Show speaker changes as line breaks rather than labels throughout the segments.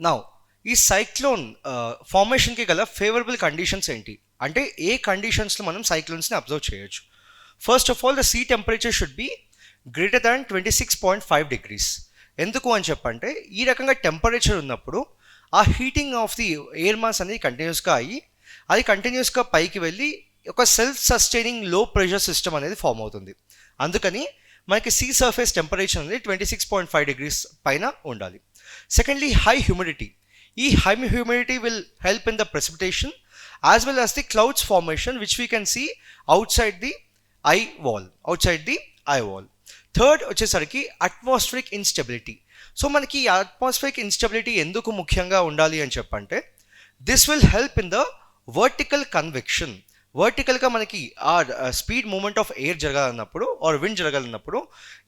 Now ఈ cyclone ఫార్మేషన్కి uh, గల ఫేవరబుల్ కండిషన్స్ ఏంటి? అంటే ఏ కండిషన్స్లో మనం సైక్లోన్స్ని అబ్జర్వ్ చేయొచ్చు? First of all the sea temperature should be greater than twenty six point five degrees ఎందుకు అని చెప్పంటే ఈ రకంగా టెంపరేచర్ ఉన్నప్పుడు ఆ heating of the air mass అనేది కంటిన్యూస్గా అయ్యి అది కంటిన్యూస్గా పైకి వెళ్ళి ఒక సెల్ఫ్ సస్టైనింగ్లో ప్రెషర్ సిస్టమ్ అనేది ఫామ్ అవుతుంది. అందుకని మనకి సీ సర్ఫేస్ టెంపరేచర్ అనేది twenty six point five degrees పైన ఉండాలి. సెకండ్లీ హై హ్యూమిడిటీ ఈ high humidity will help in the precipitation as well as the clouds formation which we can see outside the eye wall outside the eye wall third వచ్చేసరికి atmospheric instability so మనకి ఈ atmospheric instability ఎందుకు ముఖ్యంగా ఉండాలి అని చెప్పంటే this will help in the vertical convection వర్టికల్గా మనకి ఆ స్పీడ్ మూమెంట్ ఆఫ్ ఎయిర్ జరగాలన్నప్పుడు ఆర్ విండ్ జరగాలన్నప్పుడు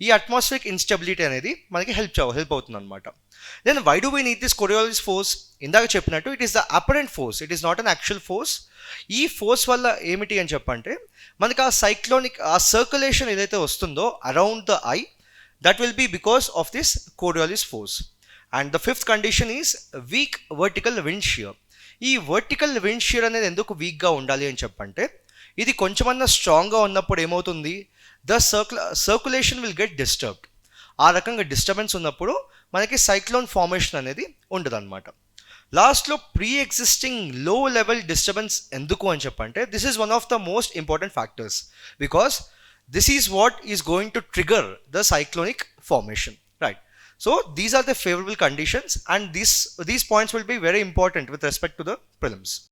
ఈ అట్మాస్ఫిరిక్ ఇన్స్టెబిలిటీ అనేది మనకి హెల్ప్ హెల్ప్ అవుతుంది అనమాట then why do we need this Coriolis force ఇందాక చెప్పినట్టు it is the apparent force it is not an actual force ఈ ఫోర్స్ వల్ల ఏమిటి అని చెప్పంటే మనకి ఆ సైక్లోనిక్ ఆ సర్క్యులేషన్ ఏదైతే వస్తుందో around the eye that will be because of this Coriolis force and the fifth condition is weak vertical wind shear ఈ వర్టికల్ విండ్షీర్ అనేది ఎందుకు వీక్గా ఉండాలి అని చెప్పంటే ఇది కొంచెమన్నా స్ట్రాంగ్గా ఉన్నప్పుడు ఏమవుతుంది? The circul circulation will get disturbed ఆ రకంగా డిస్టర్బెన్స్ ఉన్నప్పుడు మనకి సైక్లోన్ ఫార్మేషన్ అనేది ఉండదన్నమాట. లాస్ట్లో ప్రీ ఎగ్జిస్టింగ్లో లెవెల్ డిస్టర్బెన్స్ ఎందుకు అని చెప్పంటే this is one of the most important factors because this is what is going to trigger the cyclonic formation right So these are the favorable conditions and these, these points will be very important with respect to the prelims.